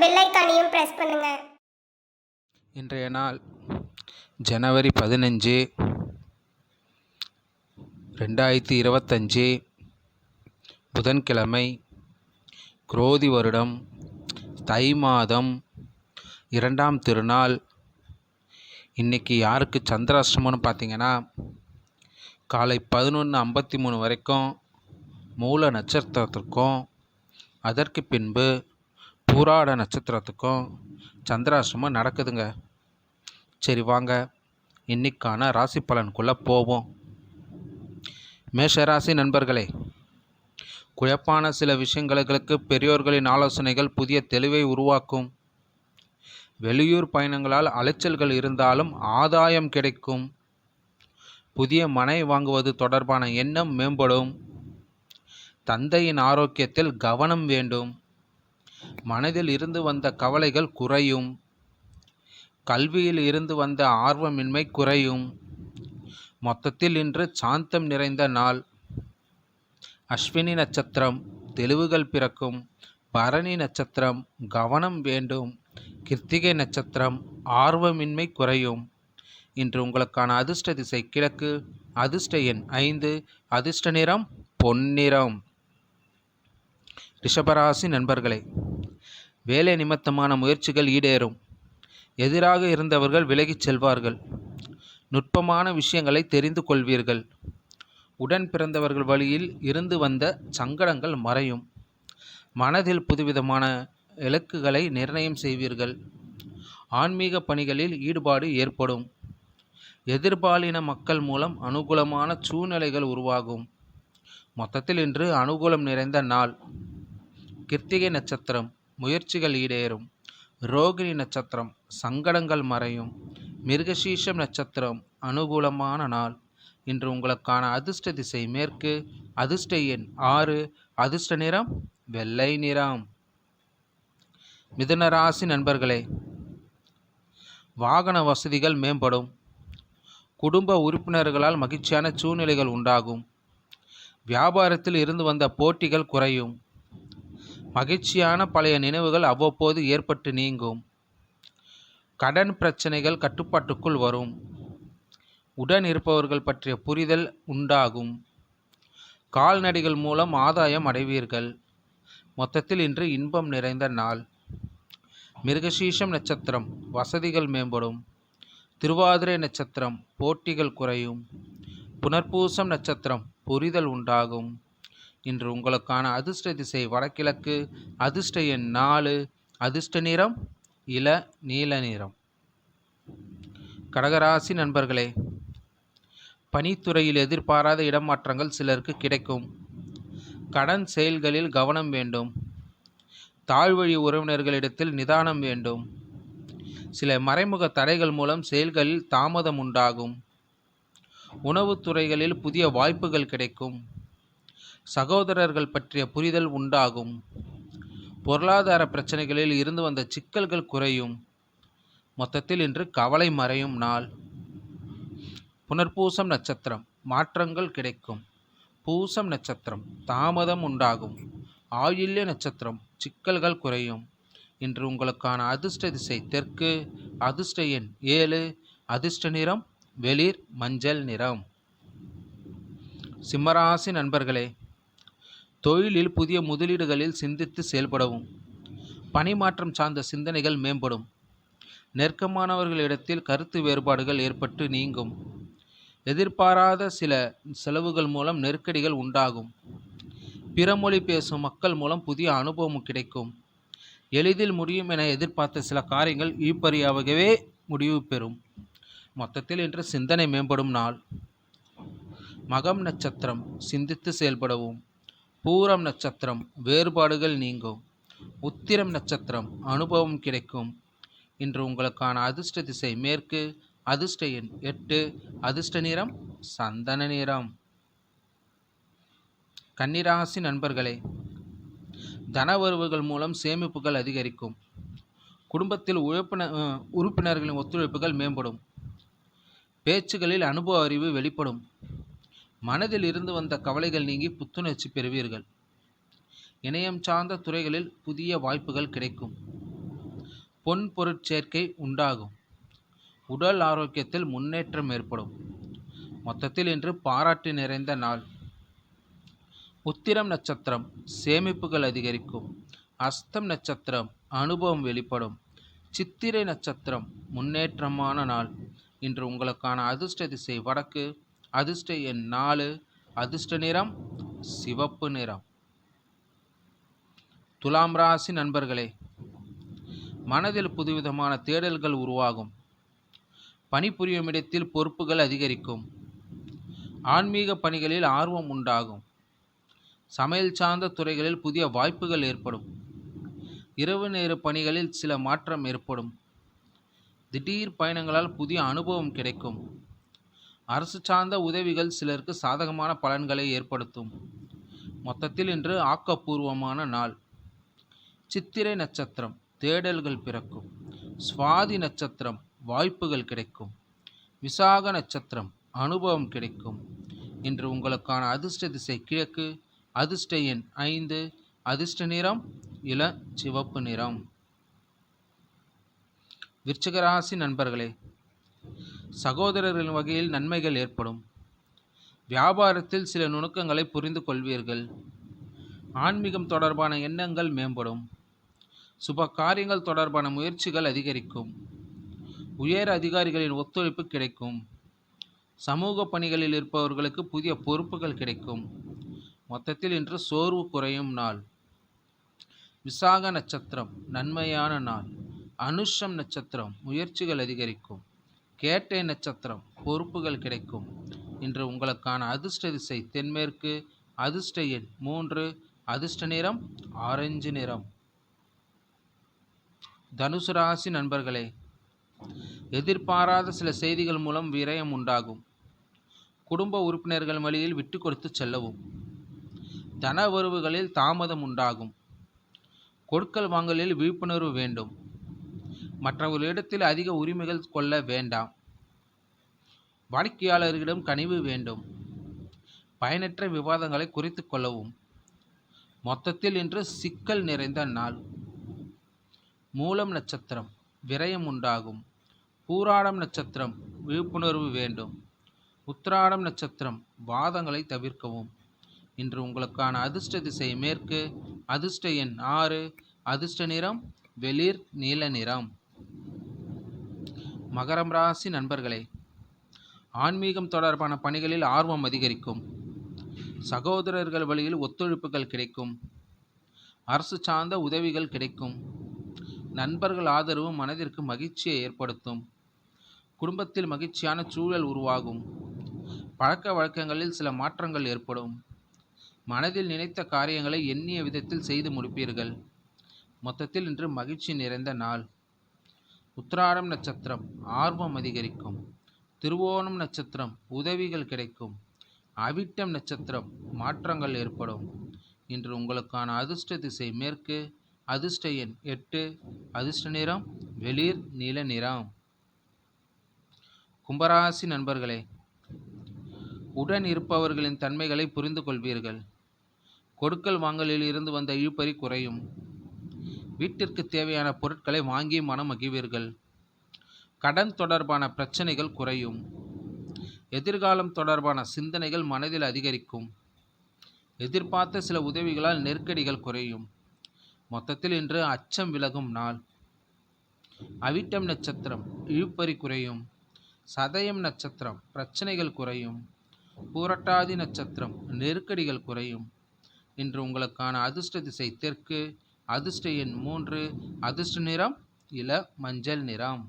Bell ஐக்கானையும் press பண்ணுங்க. இன்றைய நாள் ஜனவரி பதினஞ்சு ரெண்டாயிரத்தி இருபத்தஞ்சு புதன்கிழமை குரோதி வருடம் தை மாதம் இரண்டாம் திருநாள். இன்றைக்கி யாருக்கு சந்திராஷ்டமம்னு பார்த்தீங்கன்னா காலை பதினொன்று ஐம்பத்தி மூணு வரைக்கும் மூல நட்சத்திரத்திற்கும் அதற்கு பின்பு பூராட நட்சத்திரத்துக்கும் சந்திராசிரமம் நடக்குதுங்க. சரி வாங்க இன்னைக்கான ராசி பலனுக்குள்ளே போவோம். மேஷராசி நண்பர்களே குழப்பான சில விஷயங்களுக்கு பெரியோர்களின் ஆலோசனைகள் புதிய தெளிவை உருவாக்கும். வெளியூர் பயணங்களால் அலைச்சல்கள் இருந்தாலும் ஆதாயம் கிடைக்கும். புதிய மனை வாங்குவது தொடர்பான எண்ணம் மேம்படும். தந்தையின் ஆரோக்கியத்தில் கவனம் வேண்டும். மனதில் இருந்து வந்த கவலைகள் குறையும். கல்வியில் இருந்து வந்த ஆர்வமின்மை குறையும். மொத்தத்தில் இன்று சாந்தம் நிறைந்த நாள். அஸ்வினி நட்சத்திரம் தெளிவுகள் பிறக்கும். பரணி நட்சத்திரம் கவனம் வேண்டும். கிருத்திகை நட்சத்திரம் ஆர்வமின்மை குறையும். இன்று உங்களுக்கான அதிர்ஷ்ட திசை கிழக்கு. அதிர்ஷ்ட எண் ஐந்து அதிர்ஷ்ட நிறம் பொன்னிறம். ரிஷபராசி நண்பர்களே வேலை நிமித்தமான முயற்சிகள் ஈடேறும். எதிராக இருந்தவர்கள் விலகிச் செல்வார்கள். நுட்பமான விஷயங்களை தெரிந்து கொள்வீர்கள். உடன் பிறந்தவர்கள் வழியில் இருந்து வந்த சங்கடங்கள் மறையும். மனதில் புதுவிதமான இலக்குகளை நிர்ணயம் செய்வீர்கள். ஆன்மீக பணிகளில் ஈடுபாடு ஏற்படும். எதிர்பாலின மக்கள் மூலம் அனுகூலமான சூழ்நிலைகள் உருவாகும். மொத்தத்தில் இன்று அனுகூலம் நிறைந்த நாள். கிருத்திகை நட்சத்திரம். முயற்சிகள் ஈடேறும். ரோகிணி நட்சத்திரம் சங்கடங்கள் மறையும். மிருகசீஷம் நட்சத்திரம் அனுகூலமான நாள். இன்று உங்களுக்கான அதிர்ஷ்ட திசை மேற்கு அதிர்ஷ்ட எண் ஆறு அதிர்ஷ்ட நிறம் வெள்ளை நிறம். மிதுன ராசி நண்பர்களே வாகன வசதிகள் மேம்படும். குடும்ப உறுப்பினர்களால் மகிழ்ச்சியான சூழ்நிலைகள் உண்டாகும். வியாபாரத்தில் இருந்து வந்த போட்டிகள் குறையும். மகிழ்ச்சியான பழைய நினைவுகள் அவ்வப்போது ஏற்பட்டு நீங்கும். கடன் பிரச்சனைகள் கட்டுப்பாட்டுக்குள் வரும். உடன் இருப்பவர்கள் பற்றிய புரிதல் உண்டாகும். கால்நடைகள் மூலம் ஆதாயம் அடைவீர்கள். மொத்தத்தில் இன்று இன்பம் நிறைந்த நாள். மிருகசீஷம் நட்சத்திரம் வசதிகள் மேம்படும். திருவாதிரை நட்சத்திரம் போட்டிகள் குறையும். புனர்பூசம் நட்சத்திரம் புரிதல் உண்டாகும். இன்று உங்களுக்கான அதிர்ஷ்ட திசை வடகிழக்கு அதிர்ஷ்ட எண் நாலு அதிர்ஷ்ட நிறம் இள நீல நிறம். கடகராசி நண்பர்களே பணித்துறையில் எதிர்பாராத இடமாற்றங்கள் சிலருக்கு கிடைக்கும். கடன் செயல்களில் கவனம் வேண்டும். தாழ்வழி உறவினர்களிடத்தில் நிதானம் வேண்டும். சில மறைமுக தடைகள் மூலம் செயல்களில் தாமதம் உண்டாகும். உணவுத் துறைகளில் புதிய வாய்ப்புகள் கிடைக்கும். சகோதரர்கள் பற்றிய புரிதல் உண்டாகும். பொருளாதார பிரச்சனைகளில் இருந்து வந்த சிக்கல்கள் குறையும். மொத்தத்தில் இன்று கவலை மறையும் நாள். புனர்பூசம் நட்சத்திரம். மாற்றங்கள் கிடைக்கும். பூசம் நட்சத்திரம். தாமதம் உண்டாகும். ஆயுள்ய நட்சத்திரம். சிக்கல்கள் குறையும். இன்று உங்களுக்கான அதிர்ஷ்ட திசை தெற்கு அதிர்ஷ்ட எண் ஏழு அதிர்ஷ்ட நிறம் வெளிர் மஞ்சள் நிறம். சிம்மராசி நண்பர்களே தொழிலில் புதிய முதலீடுகளில் சிந்தித்து செயல்படவும். பணிமாற்றம் சார்ந்த சிந்தனைகள் மேம்படும். நெருக்கமானவர்களிடத்தில் கருத்து வேறுபாடுகள் ஏற்பட்டு நீங்கும். எதிர்பாராத சில செலவுகள் மூலம் நெருக்கடிகள் உண்டாகும். பிற மொழி பேசும் மக்கள் மூலம் புதிய அனுபவம் கிடைக்கும். எளிதில் முடியும் என எதிர்பார்த்த சில காரியங்கள் ஈப்பறியாகவே முடிவு பெறும். மொத்தத்தில் இன்று சிந்தனை மேம்படும் நாள். மகம் நட்சத்திரம். சிந்தித்து செயல்படவும். பூரம் நட்சத்திரம் வேறுபாடுகள் நீங்கும். உத்திரம் நட்சத்திரம் அனுபவம் கிடைக்கும். இன்று உங்களுக்கான அதிர்ஷ்ட திசை மேற்கு அதிர்ஷ்ட எண் எட்டு அதிர்ஷ்ட நிறம் சந்தன நிறம். கன்னிராசி நண்பர்களே தனவரவுகள் மூலம் சேமிப்புகள் அதிகரிக்கும். குடும்பத்தில் உழைப்பின உறுப்பினர்களின் ஒத்துழைப்புகள் மேம்படும். பேச்சுகளில் அனுபவ அறிவு வெளிப்படும். மனதில் இருந்து வந்த கவலைகள் நீங்கி புத்துணர்ச்சி பெறுவீர்கள். இணையம் சார்ந்த துறைகளில் புதிய வாய்ப்புகள் கிடைக்கும். பொன் பொருட்சேர்க்கை உண்டாகும். உடல் ஆரோக்கியத்தில் முன்னேற்றம் ஏற்படும். மொத்தத்தில் இன்று பாராட்டு நிறைந்த நாள். உத்திரம் நட்சத்திரம் சேமிப்புகள் அதிகரிக்கும். அஸ்தம் நட்சத்திரம் அனுபவம் வெளிப்படும். சித்திரை நட்சத்திரம் முன்னேற்றமான நாள். இன்று உங்களுக்கான அதிர்ஷ்ட திசை வடக்கு. அதிர்ஷ்ட எண் நாலு அதிர்ஷ்ட நிறம் சிவப்பு நிறம். துலாம் ராசி நண்பர்களே மனதில் புதுவிதமான தேடல்கள் உருவாகும். பணிபுரியும் இடத்தில் பொறுப்புகள் அதிகரிக்கும். ஆன்மீக பணிகளில் ஆர்வம் உண்டாகும். சமையல் சார்ந்த துறைகளில் புதிய வாய்ப்புகள் ஏற்படும். இரவு நேர பணிகளில் சில மாற்றம் ஏற்படும். திடீர் பயணங்களால் புதிய அனுபவம் கிடைக்கும். அரசு சார்ந்த உதவிகள் சிலருக்கு சாதகமான பலன்களை ஏற்படுத்தும். மொத்தத்தில் இன்று ஆக்கப்பூர்வமான நாள். சித்திரை நட்சத்திரம் தேடல்கள் பிறக்கும். சுவாதி நட்சத்திரம் வாய்ப்புகள் கிடைக்கும். விசாக நட்சத்திரம் அனுபவம் கிடைக்கும். இன்று உங்களுக்கான அதிர்ஷ்ட திசை கிழக்கு அதிர்ஷ்ட எண் ஐந்து அதிர்ஷ்ட நிறம் இள சிவப்பு நிறம் விருச்சிகராசி நண்பர்களே சகோதரர்களின் வகையில் நன்மைகள் ஏற்படும். வியாபாரத்தில் சில நுணுக்கங்களை புரிந்து கொள்வீர்கள். ஆன்மீகம் தொடர்பான எண்ணங்கள் மேம்படும். சுப காரியங்கள் தொடர்பான முயற்சிகள் அதிகரிக்கும். உயர் அதிகாரிகளின் ஒத்துழைப்பு கிடைக்கும். சமூக பணிகளில் இருப்பவர்களுக்கு புதிய பொறுப்புகள் கிடைக்கும். மொத்தத்தில் இன்று சோர்வு குறையும் நாள். விசாக நட்சத்திரம் நன்மையான நாள். அனுஷம் நட்சத்திரம் முயற்சிகள் அதிகரிக்கும். கேட்டை நட்சத்திரம் பொறுப்புகள் கிடைக்கும். இன்று உங்களுக்கான அதிர்ஷ்ட திசை தென்மேற்கு அதிர்ஷ்ட எண் மூன்று அதிர்ஷ்ட நிறம் ஆரஞ்சு நிறம். தனுசு ராசி நண்பர்களே எதிர்பாராத சில செய்திகள் மூலம் விரயம் உண்டாகும். குடும்ப உறுப்பினர்கள் வழியில் விட்டு கொடுத்து செல்லவும். தன உறவுகளில் தாமதம் உண்டாகும். கொடுக்கல் வாங்கலில் விழிப்புணர்வு வேண்டும். மற்றவர்களிடத்தில் அதிக உரிமைகள் கொள்ள வேண்டாம். வாடிக்கையாளர்களிடம் கனிவு வேண்டும். பயனற்ற விவாதங்களை குறைத்து கொள்ளவும். மொத்தத்தில் இன்று சிக்கல் நிறைந்த நாள். மூலம் நட்சத்திரம் விரயம் உண்டாகும். பூராடம் நட்சத்திரம் விழிப்புணர்வு வேண்டும். உத்திராடம் நட்சத்திரம் வாதங்களை தவிர்க்கவும். இன்று உங்களுக்கான அதிர்ஷ்ட திசை மேற்கு அதிர்ஷ்ட எண் ஆறு அதிர்ஷ்ட நிறம் வெளிர் நீல நிறம். மகரம் ராசி நண்பர்களே ஆன்மீகம் தொடர்பான பணிகளில் ஆர்வம் அதிகரிக்கும். சகோதரர்கள் வழியில் ஒத்துழைப்புகள் கிடைக்கும். அரசு சார்ந்த உதவிகள் கிடைக்கும். நண்பர்கள் ஆதரவு மனதிற்கு மகிழ்ச்சியை ஏற்படுத்தும். குடும்பத்தில் மகிழ்ச்சியான சூழல் உருவாகும். பழக்க வழக்கங்களில் சில மாற்றங்கள் ஏற்படும். மனதில் நினைத்த காரியங்களை எண்ணிய விதத்தில் செய்து முடிப்பீர்கள். மொத்தத்தில் இன்று மகிழ்ச்சி நிறைந்த நாள். உத்திராடம் நட்சத்திரம் ஆர்வம் அதிகரிக்கும். திருவோணம் நட்சத்திரம் உதவிகள் கிடைக்கும். அவிட்டம் நட்சத்திரம் மாற்றங்கள் ஏற்படும். இன்று உங்களுக்கான அதிர்ஷ்ட திசை மேற்கு அதிர்ஷ்ட எண் எட்டு அதிர்ஷ்ட நிறம் வெளிர் நீல நிறம். கும்பராசி நண்பர்களே உடன் இருப்பவர்களின் தன்மைகளை புரிந்து கொள்வீர்கள் கொடுக்கல் வாங்கலில் இருந்து வந்த இழுப்பறி குறையும். வீட்டிற்கு தேவையான பொருட்களை வாங்கி மனம் மகிழ்வீர்கள் கடன் தொடர்பான பிரச்சனைகள் குறையும். எதிர்காலம் தொடர்பான சிந்தனைகள் மனதில் அதிகரிக்கும். எதிர்பார்த்த சில உதவிகளால் நெருக்கடிகள் குறையும். மொத்தத்தில் இன்று அச்சம் விலகும் நாள். அவிட்டம் நட்சத்திரம் இழுப்பறி குறையும். சதயம் நட்சத்திரம் பிரச்சனைகள் குறையும். பூரட்டாதி நட்சத்திரம் நெருக்கடிகள் குறையும். இன்று உங்களுக்கான அதிர்ஷ்ட திசை தெற்கு அதிர்ஷ்ட எண் மூன்று அதிர்ஷ்ட நிறம் இள மஞ்சள் நிறம்.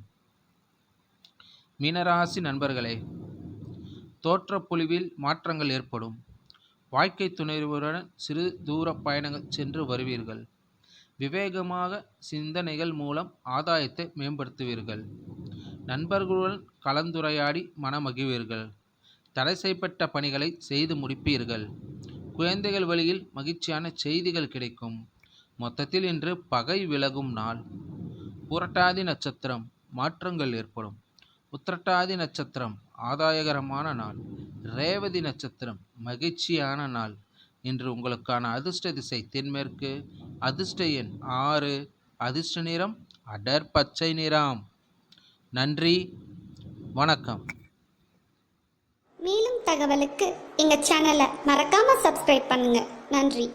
மீனராசி நண்பர்களே தோற்றப்பொழிவில் மாற்றங்கள் ஏற்படும். வாழ்க்கை துணைவருடன் சிறு தூர பயணங்கள் சென்று வருவீர்கள். விவேகமாக சிந்தனைகள் மூலம் ஆதாயத்தை மேம்படுத்துவீர்கள். நண்பர்களுடன் கலந்துரையாடி மனமகிழ்வீர்கள். தடை செய்யப்பட்ட பணிகளை செய்து முடிப்பீர்கள். குழந்தைகள் வழியில் மகிழ்ச்சியான செய்திகள் கிடைக்கும். மொத்தத்தில் இன்று பகை விலகும் நாள். புரட்டாதி நட்சத்திரம் மாற்றங்கள் ஏற்படும். உத்திரட்டாதி நட்சத்திரம் ஆதாயகரமான நாள். ரேவதி நட்சத்திரம் மகிழ்ச்சியான நாள். இன்று உங்களுக்கான அதிர்ஷ்ட திசை தென்மேற்கு. அதிர்ஷ்ட எண் ஆறு. அதிர்ஷ்ட நிறம் அடர் பச்சை நிறம். நன்றி வணக்கம். மேலும் தகவலுக்கு எங்கள் சேனலை மறக்காமல் சப்ஸ்கிரைப் பண்ணுங்கள் நன்றி.